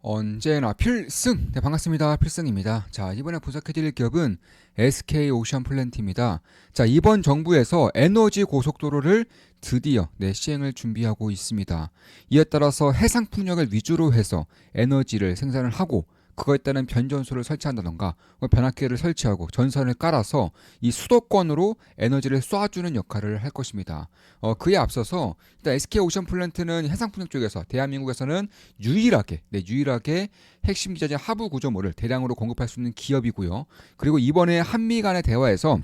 언제나 필승! 네, 반갑습니다. 필승입니다. 자, 이번에 분석해드릴 기업은 SK 오션 플랜트입니다. 자, 이번 정부에서 에너지 고속도로를 드디어 네, 시행을 준비하고 있습니다. 이에 따라서 해상 풍력을 위주로 해서 에너지를 생산을 하고 그거에 따른 변전소를 설치한다던가 변압기를 설치하고 전선을 깔아서 이 수도권으로 에너지를 쏴주는 역할을 할 것입니다. 어, 그에 앞서서 일단 SK 오션 플랜트는 해상풍력 쪽에서 대한민국에서는 유일하게 네, 유일하게 핵심 기자재 하부 구조물을 대량으로 공급할 수 있는 기업이고요. 그리고 이번에 한미 간의 대화에서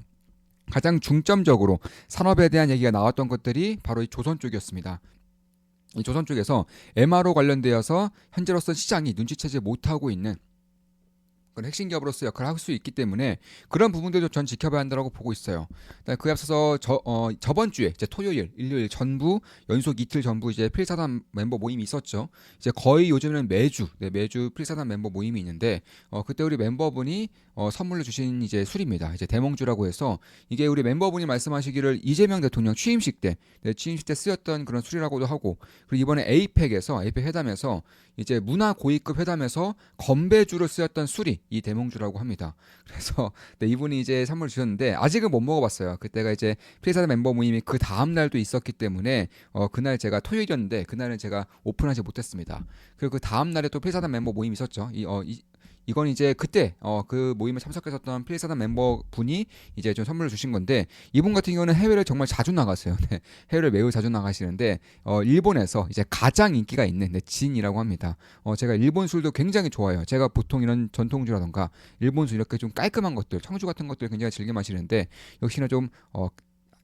가장 중점적으로 산업에 대한 얘기가 나왔던 것들이 바로 이 조선 쪽이었습니다. 이 조선 쪽에서 MRO 관련되어서 현재로서 시장이 눈치채지 못하고 있는 그런 핵심 기업으로서 역할을 할 수 있기 때문에 그런 부분들도 전 지켜봐야 한다고 보고 있어요. 그에 앞서서 저, 어, 저번 주에 이제 토요일, 일요일 전부 연속 이틀 전부 이제 필사단 멤버 모임이 있었죠. 이제 거의 요즘에는 매주 네, 매주 필사단 멤버 모임이 있는데 어, 그때 우리 멤버분이 어, 선물로 주신 이제 술입니다. 이제 대몽주라고 해서 이게 우리 멤버분이 말씀하시기를 이재명 대통령 취임식 때 네, 취임식 때 쓰였던 그런 술이라고도 하고 그리고 이번에 에이펙에서 에이펙 회담에서 이제 문화 고위급 회담에서 건배주로 쓰였던 술이 이 대몽주라고 합니다. 그래서 네, 이분이 이제 선물 주셨는데 아직은 못 먹어봤어요. 그때가 이제 필사단 멤버 모임이 그 다음 날도 있었기 때문에 어, 그날 제가 토요일이었는데 그날은 제가 오픈하지 못했습니다. 그리고 그 다음 날에 또 필사단 멤버 모임이 있었죠. 이, 어, 이, 이건 이제 그때 어, 그 모임에 참석했었던 필사단 멤버 분이 이제 좀 선물을 주신 건데 이분 같은 경우는 해외를 정말 자주 나갔어요. 네, 해외를 매우 자주 나가시는데 어, 일본에서 이제 가장 인기가 있는 네, 진이라고 합니다. 어, 제가 일본 술도 굉장히 좋아해요. 제가 보통 이런 전통주라던가 일본 술 이렇게 좀 깔끔한 것들, 청주 같은 것들 굉장히 즐겨 마시는데 역시나 좀 어,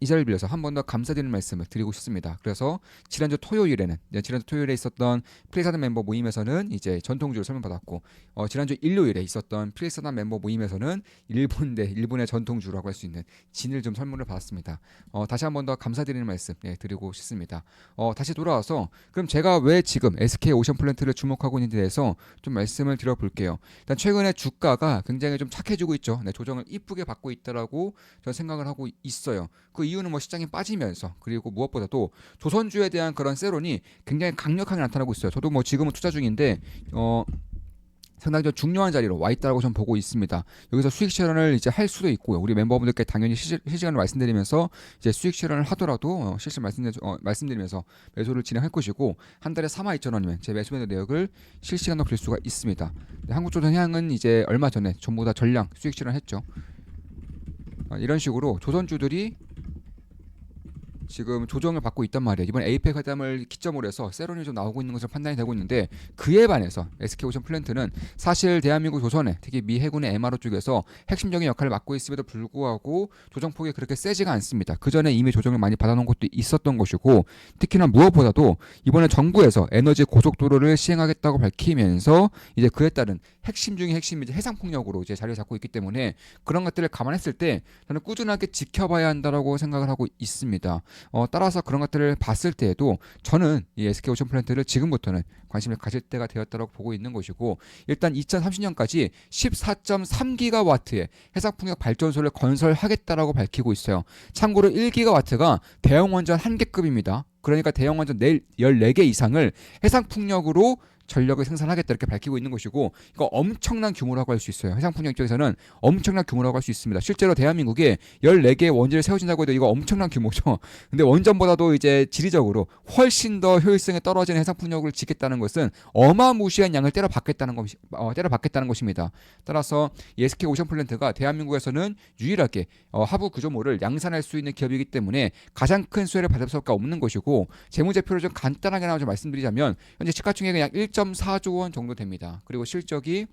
이 자리를 빌려서 한 번 더 감사드리는 말씀을 드리고 싶습니다. 그래서 지난주 토요일에는 네, 지난주 토요일에 있었던 프리사단 멤버 모임에서는 이제 전통주를 설명받았고 어, 지난주 일요일에 있었던 프리사단 멤버 모임에서는 일본 대 일본의 전통주라고 할 수 있는 진을 좀 선물을 받았습니다. 어, 다시 한 번 더 감사드리는 말씀 네, 드리고 싶습니다. 어, 다시 돌아와서 그럼 제가 왜 지금 SK 오션 플랜트를 주목하고 있는지에 대해서 좀 말씀을 드려볼게요. 일단 최근에 주가가 굉장히 좀 착해지고 있죠. 네, 조정을 이쁘게 받고 있다라고 저는 생각을 하고 있어요. 그 이유는 뭐 시장이 빠지면서 그리고 무엇보다도 조선주에 대한 그런 세론이 굉장히 강력하게 나타나고 있어요. 저도 뭐 지금은 투자 중인데 어 상당히 좀 중요한 자리로 와 있다고 좀 보고 있습니다. 여기서 수익 실현을 이제 할 수도 있고요. 우리 멤버분들께 당연히 실시간을 말씀드리면서 이제 수익 실현을 하더라도 어, 실시 말씀드 어, 말씀드리면서 매수를 진행할 것이고 한 달에 3만 2천 원이면 제 매수 매도 내역을 실시간으로 볼 수가 있습니다. 한국조선향은 이제 얼마 전에 전부 다 전량 수익 실현했죠. 어, 이런 식으로 조선주들이 지금 조정을 받고 있단 말이에요. 이번 에이펙 회담을 기점으로 해서 세론이 좀 나오고 있는 것으로 판단이 되고 있는데 그에 반해서 SK오션 플랜트는 사실 대한민국 조선에 특히 미 해군의 MRO 쪽에서 핵심적인 역할을 맡고 있음에도 불구하고 조정폭이 그렇게 세지가 않습니다. 그 전에 이미 조정을 많이 받아놓은 것도 있었던 것이고 특히나 무엇보다도 이번에 정부에서 에너지 고속도로를 시행하겠다고 밝히면서 이제 그에 따른 핵심 중의 핵심이 이제 해상폭력으로 이제 자리를 잡고 있기 때문에 그런 것들을 감안했을 때 저는 꾸준하게 지켜봐야 한다라고 생각을 하고 있습니다. 어, 따라서 그런 것들을 봤을 때에도 저는 이 SK 오션 플랜트를 지금부터는 관심을 가질 때가 되었다고 보고 있는 것이고 일단 2030년까지 14.3기가와트의 해상풍력 발전소를 건설하겠다라고 밝히고 있어요. 참고로 1기가와트가 대형 원전 한 개급입니다. 그러니까 대형 원전 14개 이상을 해상풍력으로 전력을 생산하겠다 이렇게 밝히고 있는 것이고 이거 엄청난 규모라고 할 수 있어요. 해상풍력 쪽에서는 엄청난 규모라고 할 수 있습니다. 실제로 대한민국에 14개의 원전을 세워진다고 해도 이거 엄청난 규모죠. 근데 원전보다도 이제 지리적으로 훨씬 더 효율성에 떨어지는 해상풍력을 짓겠다는 것은 어마무시한 양을 때려 받겠다는 것, 어, 때려 받겠다는 것입니다. 따라서 SK 오션 플랜트가 대한민국에서는 유일하게 어, 하부 구조물을 양산할 수 있는 기업이기 때문에 가장 큰 수혜를 받을 수밖에 없는 것이고 재무제표를 좀 간단하게 나좀 말씀드리자면 현재 시가총액은 약 1. 1.4조 원 정도 됩니다. 그리고 실적이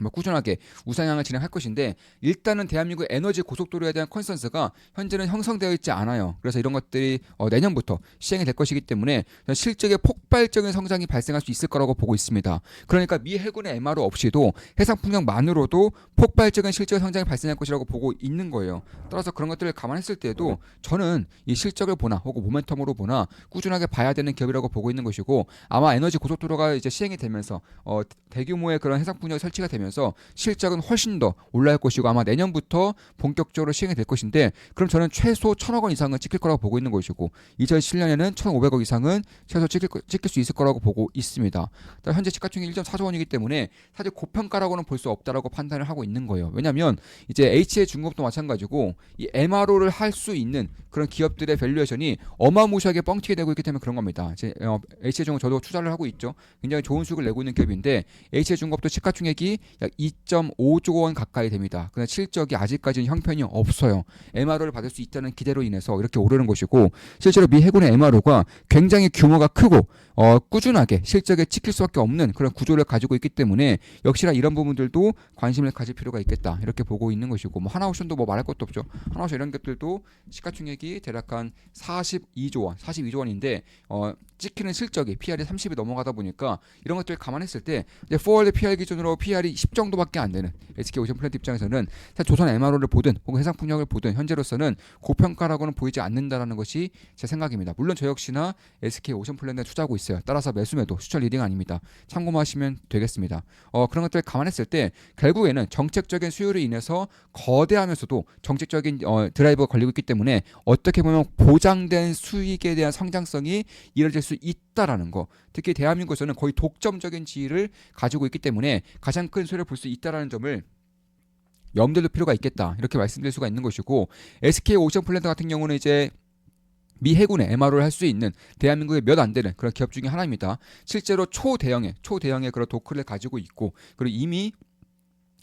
뭐 꾸준하게 우상향을 진행할 것인데 일단은 대한민국 에너지 고속도로에 대한 컨센서가 현재는 형성되어 있지 않아요. 그래서 이런 것들이 어, 내년부터 시행이 될 것이기 때문에 실적의 폭발적인 성장이 발생할 수 있을 거라고 보고 있습니다. 그러니까 미 해군의 MRO 없이도 해상 풍력만으로도 폭발적인 실적 성장이 발생할 것이라고 보고 있는 거예요. 따라서 그런 것들을 감안했을 때도 저는 이 실적을 보나 혹은 모멘텀으로 보나 꾸준하게 봐야 되는 기업이라고 보고 있는 것이고 아마 에너지 고속도로가 이제 시행이 되면서 어, 대규모의 그런 해상 풍력 설치가 되면 있다면서 실적은 훨씬 더 올라갈 것이고 아마 내년부터 본격적으로 시행이 될 것인데 그럼 저는 최소 천억 원 이상은 찍힐 거라고 보고 있는 것이고 2007년에는 1,500억 이상은 최소 찍힐, 거- 찍힐 수 있을 거라고 보고 있습니다. 현재 시가총액 1.4조 원이기 때문에 사실 고평가라고는 볼 수 없다라고 판단을 하고 있는 거예요. 왜냐하면 이제 HA 중공업도 마찬가지고 이 MRO를 할 수 있는 그런 기업들의 밸류에이션이 어마무시하게 뻥튀기 되고 있기 때문에 그런 겁니다. 어, HA 중공업 저도 투자를 하고 있죠. 굉장히 좋은 수익을 내고 있는 기업인데 HA 중공업도 시가총액이 약 2.5조 원 가까이 됩니다. 근데 실적이 아직까지는 형편이 없어요. MRO를 받을 수 있다는 기대로 인해서 이렇게 오르는 것이고 실제로 미 해군의 MRO가 굉장히 규모가 크고 어, 꾸준하게 실적에 찍힐 수밖에 없는 그런 구조를 가지고 있기 때문에 역시나 이런 부분들도 관심을 가질 필요가 있겠다 이렇게 보고 있는 것이고 뭐 하나오션도 뭐 말할 것도 없죠. 하나오션 이런 것들도 시가총액이 대략 한 42조 원, 42조 원인데 어, 찍히는 실적이 PR이 30이 넘어가다 보니까 이런 것들 감안했을 때 이제 포월드 PR 기준으로 PR이 10 정도밖에 안 되는 SK 오션 플랜트 입장에서는 조선 MRO를 보든 혹은 해상 풍력을 보든 현재로서는 고평가라고는 보이지 않는다라는 것이 제 생각입니다. 물론 저 역시나 SK 오션 플랜트에 투자하고 있 어요. 따라서 매수매도 수철 리딩 아닙니다. 참고하시면 되겠습니다. 어, 그런 것들을 감안했을 때 결국에는 정책적인 수요로 인해서 거대하면서도 정책적인 어, 드라이버가 걸리고 있기 때문에 어떻게 보면 보장된 수익에 대한 성장성이 이뤄질 수 있다라는 거. 특히 대한민국에서는 거의 독점적인 지위를 가지고 있기 때문에 가장 큰 수혜를 볼 수 있다라는 점을 염두에 둘 필요가 있겠다. 이렇게 말씀드릴 수가 있는 것이고 SK 오션 플랜트 같은 경우는 이제 미 해군의 MRO를 할 수 있는 대한민국에 몇안 되는 그런 기업 중에 하나입니다. 실제로 초대형의 초대형의 그런 도크를 가지고 있고 그리고 이미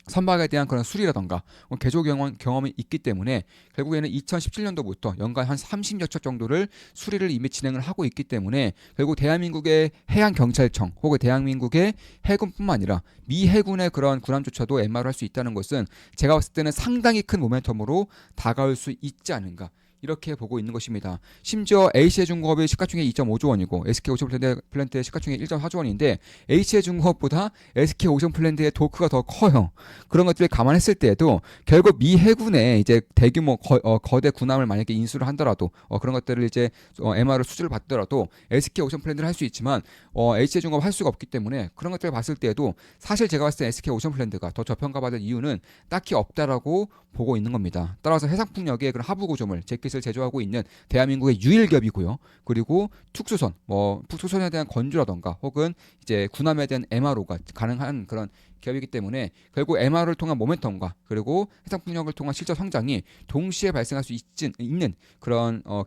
선박에 대한 그런 수리라던가 뭐 개조 경험, 경험이 있기 때문에 결국에는 2017년도부터 연간 한 30여 척 정도를 수리를 이미 진행을 하고 있기 때문에 결국 대한민국의 해양 경찰청 혹은 대한민국의 해군뿐만 아니라 미 해군의 그런 군함조차도 MR을 할 수 있다는 것은 제가 봤을 때는 상당히 큰 모멘텀으로 다가올 수 있지 않은가. 이렇게 보고 있는 것입니다. 심지어 A시의 중공업의 시가총액 2.5조 원이고 SK 오션 플랜트- 플랜트의 시가총액 1.4조 원인데 H의 중공업보다 SK 오션 플랜트의 도크가 더 커요. 그런 것들을 감안했을 때에도 결국 미 해군의 이제 대규모 거, 대 군함을 만약에 인수를 한더라도 어, 그런 것들을 이제 어, MR을 수주를 받더라도 SK 오션 플랜트를 할 수 있지만 어, H의 중공업 할 수가 없기 때문에 그런 것들을 봤을 때에도 사실 제가 봤을 때 SK 오션 플랜트가 더 저평가받을 이유는 딱히 없다라고 보고 있는 겁니다. 따라서 해상풍력의 그런 하부 구조물 재킷 을 제조하고 있는 대한민국의 유일 기업이고요. 그리고 특수선, 뭐 특수선에 대한 건조라던가 혹은 이제 군함에 대한 MRO가 가능한 그런 기업이기 때문에 결국 MR을 통한 모멘텀과 그리고 해상 풍력을 통한 실적 성장이 동시에 발생할 수 있진, 있는 그런 어,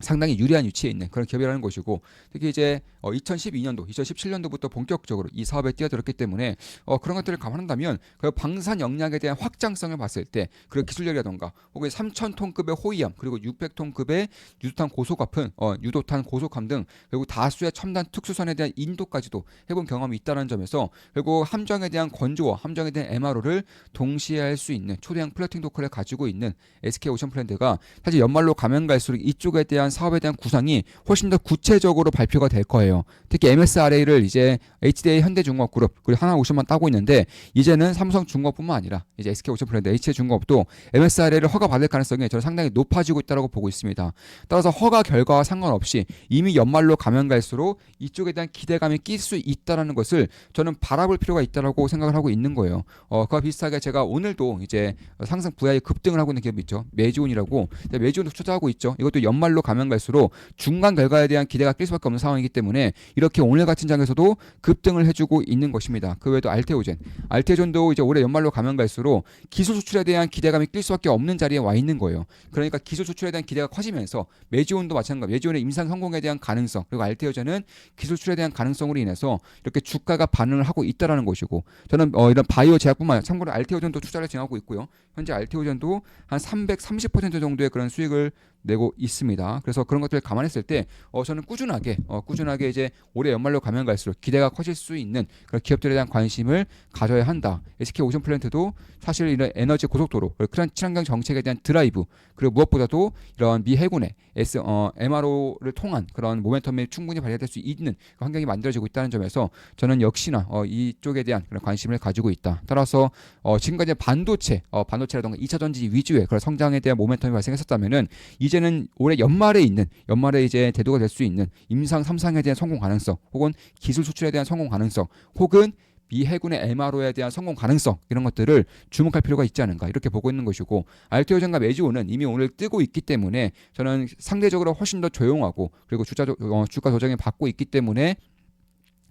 상당히 유리한 위치에 있는 그런 기업이라는 것이고 특히 이제 어, 2012년도, 2017년도부터 본격적으로 이 사업에 뛰어들었기 때문에 어, 그런 것들을 감안한다면 그 방산 역량에 대한 확장성을 봤을 때 그리고 기술력이라던가 혹은 3,000톤급의 호위함 그리고 600톤급의 유도탄 고속함은 어, 유도탄 고속함 등 결국 다수의 첨단 특수선에 대한 인도까지도 해본 경험이 있다는 점에서 결국 함정에 대한 건조와 함정에 대한 MRO를 동시에 할 수 있는 초대형 플러팅 도크를 가지고 있는 SK 오션 플랜드가 사실 연말로 가면 갈수록 이쪽에 대한 사업에 대한 구상이 훨씬 더 구체적으로 발표가 될 거예요. 특히 MSRA를 이제 HDA 현대중공업그룹 그리고 하나오션만 따고 있는데 이제는 삼성중공업뿐만 아니라 이제 SK 오션 플랜드 HJ중공업도 MSRA를 허가 받을 가능성이 저는 상당히 높아지고 있다고 보고 있습니다. 따라서 허가 결과와 상관없이 이미 연말로 가면 갈수록 이쪽에 대한 기대감이 낄 수 있다라는 것을 저는 바라볼 필요가 있다라고 생각을 하고 있는 거예요. 어, 그와 비슷하게 제가 오늘도 이제 상승 부야에 급등을 하고 있는 기업이 있죠. 메지온이라고 메지온도 투자하고 있죠. 이것도 연말로 가면 갈수록 중간 결과에 대한 기대가 낄 수밖에 없는 상황이기 때문에 이렇게 오늘 같은 장에서도 급등을 해주고 있는 것입니다. 그 외에도 알테오젠, 알테오젠도 이제 올해 연말로 가면 갈수록 기술 수출에 대한 기대감이 낄 수밖에 없는 자리에 와 있는 거예요. 그러니까 기술 수출에 대한 기대가 커지면서 메지온도 마찬가지, 메지온의 임상 성공에 대한 가능성 그리고 알테오젠은 기술 수출에 대한 가능성으로 인해서 이렇게 주가가 반응을 하고 있다라는 것이고 저는 어, 이런 바이오 제약뿐만 아니라 참고로 알테오젠도 투자를 진행하고 있고요. 현재 알테오젠도 한 330% 정도의 그런 수익을 내고 있습니다. 그래서 그런 것들을 감안했을 때 어, 저는 꾸준하게 어, 꾸준하게 이제 올해 연말로 가면 갈수록 기대가 커질 수 있는 그런 기업들에 대한 관심을 가져야 한다. SK 오션 플랜트도 사실 이런 에너지 고속도로 그런 친환경 정책에 대한 드라이브 그리고 무엇보다도 이런 미 해군의 S, 어, MRO를 통한 그런 모멘텀이 충분히 발휘될 수 있는 그 환경이 만들어지고 있다는 점에서 저는 역시나 어, 이쪽에 대한 그런 관심을 가지고 있다. 따라서 어, 지금까지 반도체, 어, 반도체라던가 2차 전지 위주의 그런 성장에 대한 모멘텀이 발생했었다면은 이제 는 올해 연말에 있는 연말에 이제 대두가 될 수 있는 임상 3상에 대한 성공 가능성 혹은 기술 수출에 대한 성공 가능성 혹은 미 해군의 MRO에 대한 성공 가능성 이런 것들을 주목할 필요가 있지 않은가 이렇게 보고 있는 것이고 알테오전과 메지오는 이미 오늘 뜨고 있기 때문에 저는 상대적으로 훨씬 더 조용하고 그리고 어, 주가 조정이 받고 있기 때문에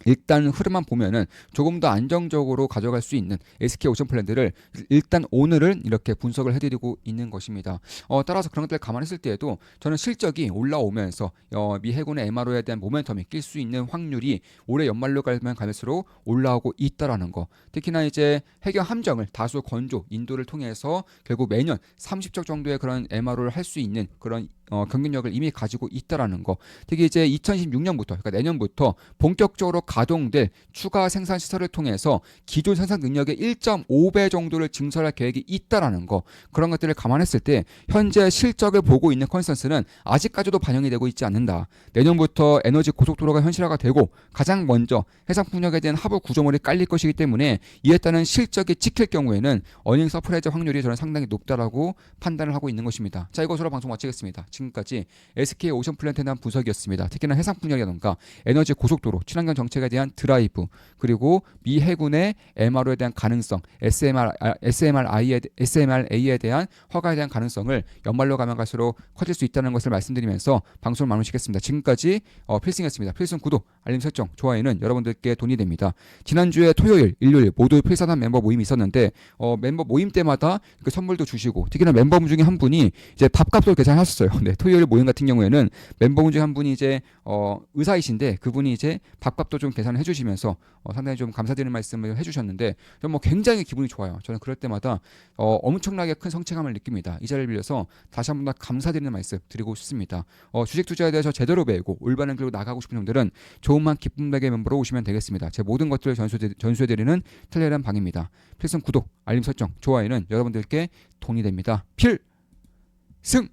일단 흐름만 보면은 조금 더 안정적으로 가져갈 수 있는 SK 오션 플랜들을 일단 오늘은 이렇게 분석을 해드리고 있는 것입니다. 어, 따라서 그런 것들을 감안했을 때에도 저는 실적이 올라오면서 어, 미 해군의 MRO에 대한 모멘텀이 낄 수 있는 확률이 올해 연말로 가면 갈수록 올라오고 있다라는 거. 특히나 이제 해경 함정을 다수 건조 인도를 통해서 결국 매년 30척 정도의 그런 MRO를 할 수 있는 그런 어, 경쟁력을 이미 가지고 있다라는 거. 특히 이제 2026년부터 그러니까 내년부터 본격적으로 가동될 추가 생산 시설을 통해서 기존 생산 능력의 1.5배 정도를 증설할 계획이 있다라는 거. 그런 것들을 감안했을 때 현재 실적을 보고 있는 컨센서스는 아직까지도 반영이 되고 있지 않는다. 내년부터 에너지 고속도로가 현실화가 되고 가장 먼저 해상 풍력에 대한 하부 구조물이 깔릴 것이기 때문에 이에 따른 실적이 찍힐 경우에는 어닝 서프라이즈 확률이 저는 상당히 높다라고 판단을 하고 있는 것입니다. 자 이것으로 방송 마치겠습니다. 지금까지 SK 오션 플랜트에 대한 분석이었습니다. 특히나 해상 풍력이라던가 에너지 고속도로, 친환경 정책 에 대한 드라이브 그리고 미 해군의 MRO에 대한 가능성, SMR, SMRI에, SMRA에 대한 허가에 대한 가능성을 연말로 가면 갈수록 커질 수 있다는 것을 말씀드리면서 방송을 마무리하겠습니다. 지금까지 어, 필승이었습니다. 필승 구독, 알림 설정, 좋아요는 여러분들께 돈이 됩니다. 지난주에 토요일, 일요일 모두 필사단 멤버 모임이 있었는데 어, 멤버 모임 때마다 그 선물도 주시고 특히나 멤버분 중에 한 분이 이제 밥값을 계산하셨어요. 네, 토요일 모임 같은 경우에는 멤버분 중에 한 분이 이제 어, 의사이신데 그분이 이제 밥값도 좀 계산을 해주시면서 어, 상당히 좀 감사드리는 말씀을 해주셨는데 뭐 굉장히 기분이 좋아요. 저는 그럴 때마다 어, 엄청나게 큰 성취감을 느낍니다. 이 자리를 빌려서 다시 한 번 더 감사드리는 말씀 드리고 싶습니다. 어, 주식 투자에 대해서 제대로 배우고 올바른 길로 나가고 싶은 분들은 좋은만 기쁨백의 멤버로 오시면 되겠습니다. 제 모든 것들을 전수해, 전수해드리는 텔레그램 방입니다. 필승 구독, 알림 설정, 좋아요는 여러분들께 돈이 됩니다. 필승!